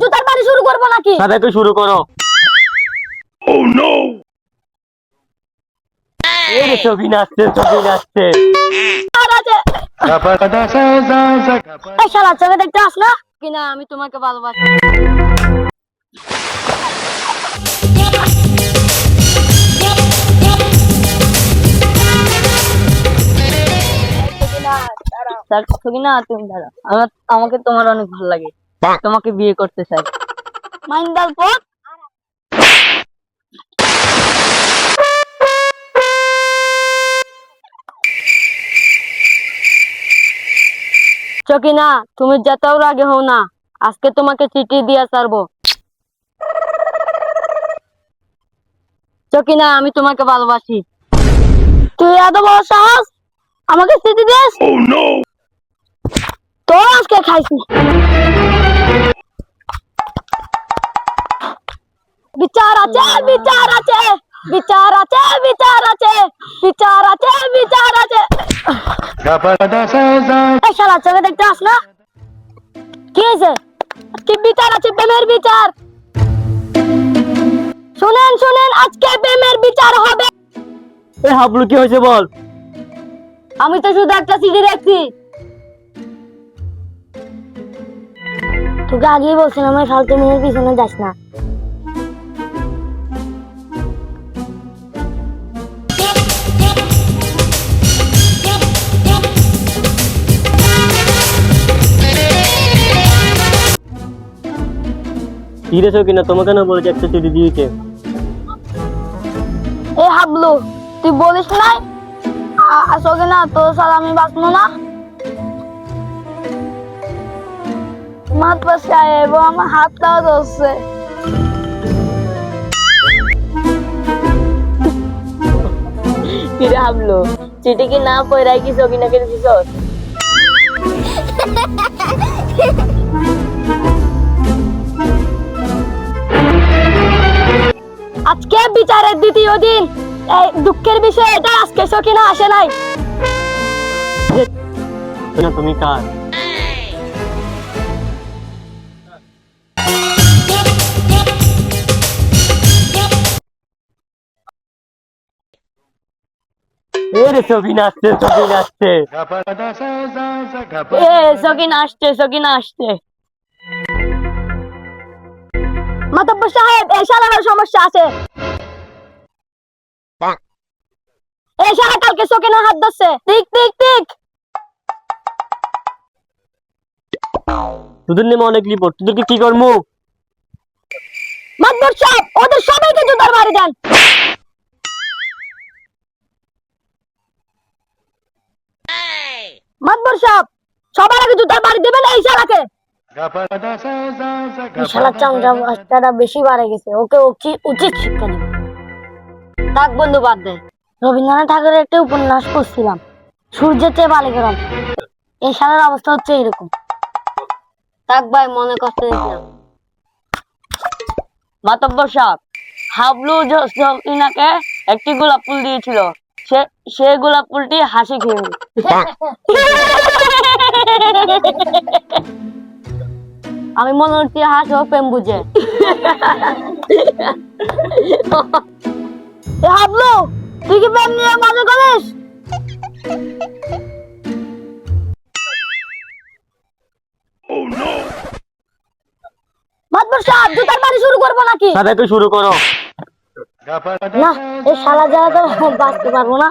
জুতার বাড়ি শুরু করব নাকি? শুরু করো। এই ছবি নাচছে ছবি নাচছে। আর আছে। এই শালা চোখে দেখতে আস কিনা আমি তোমাকে ভালোবাসি। না তুমি দাঁড়া আমার আমাকে তোমার অনেক ভালো লাগে। তোমাকে বিয়ে করতে চাই। মাইন্দাল পথ চকিনা তুমি যেতেও রাগে হও না। আজকে তোমাকে চিঠি দিয়া ছাড়বো। চকিনা আমি তোমাকে ভালোবাসি। তুই এত বড় সাহস? আমাকে চিঠি দিস? তোর আজকে খাইছি। বিচার আছে বিচার আছে বিচার আছে বিচার আছে বিচার আছে বিচার আছে এই শালা চোখে দেখতে আস না কি হয়েছে কি বিচার আছে প্রেমের বিচার শুনেন শুনেন আজকে প্রেমের বিচার হবে এ হাবলু কি হয়েছে বল আমি তো শুধু একটা চিঠি দেখছি। তোকে আগেই বলছিলাম আমি ফালতু মেয়ের পিছনে যাস না। কিনা তোমাকে না বলেছে একটা চিঠি দিয়েছে এ হাবলু তুই বলিস নাই? আ- আসোগে না তোর সাথে আমি বাঁচবো না। আমার হাতটাও ধরছে। কি চিঠি না আজকে বিচারের দ্বিতীয় দিন। এই দুঃখের বিষয় এটা আজকে সকিনা আসে নাই। তুমি কার? এ রে ছবি নাচছে ছবি নাচছে এ সকিনা আসছে সকিনা আসছে। মাতব্বর সাহেব শালার সমস্যা আছে। শালা কালকে সকিনা হাত ধরছে। ঠিক ঠিক ঠিক। তোদের নেমে অনেক রিপোর্ট। তোদেরকে কি করব মাতব্বর সাহেব, ওদের সবাইকে জুতার মারি দেন। মাতব্বর সাহেব সবার আগে জুতার মারি দেবেন এই শালাকে। চামচা বাচ্চাটা বেশি বাড়ে গেছে ওকে উচিত শিক্ষা দিব? থাক বন্ধু বাদ দে। রবীন্দ্রনাথ ঠাকুরের একটা উপন্যাস পড়ছিলাম সূর্যের চেয়ে বালিকরণ এই শালার অবস্থা হচ্ছে এরকম। থাক ভাই মনে কষ্ট দিলাম। মাতব্বর সাহেব হাবলু জ- সকিনাকে একটি গোলাপ ফুল দিয়েছিল। সে সে গোলাপ ফুলটি হাসি খেয়ে আমি মনে হচ্ছে হাসি ও প্রেম বুঝে। এ হাবলু তুই কি প্রেম নিয়ে মজা করিস? মাতবর সাহেব জুতার বাড়ি শুরু করব নাকি? সাদাকে শুরু করো। না এই সালা যারা তো বাঁচতে পারব না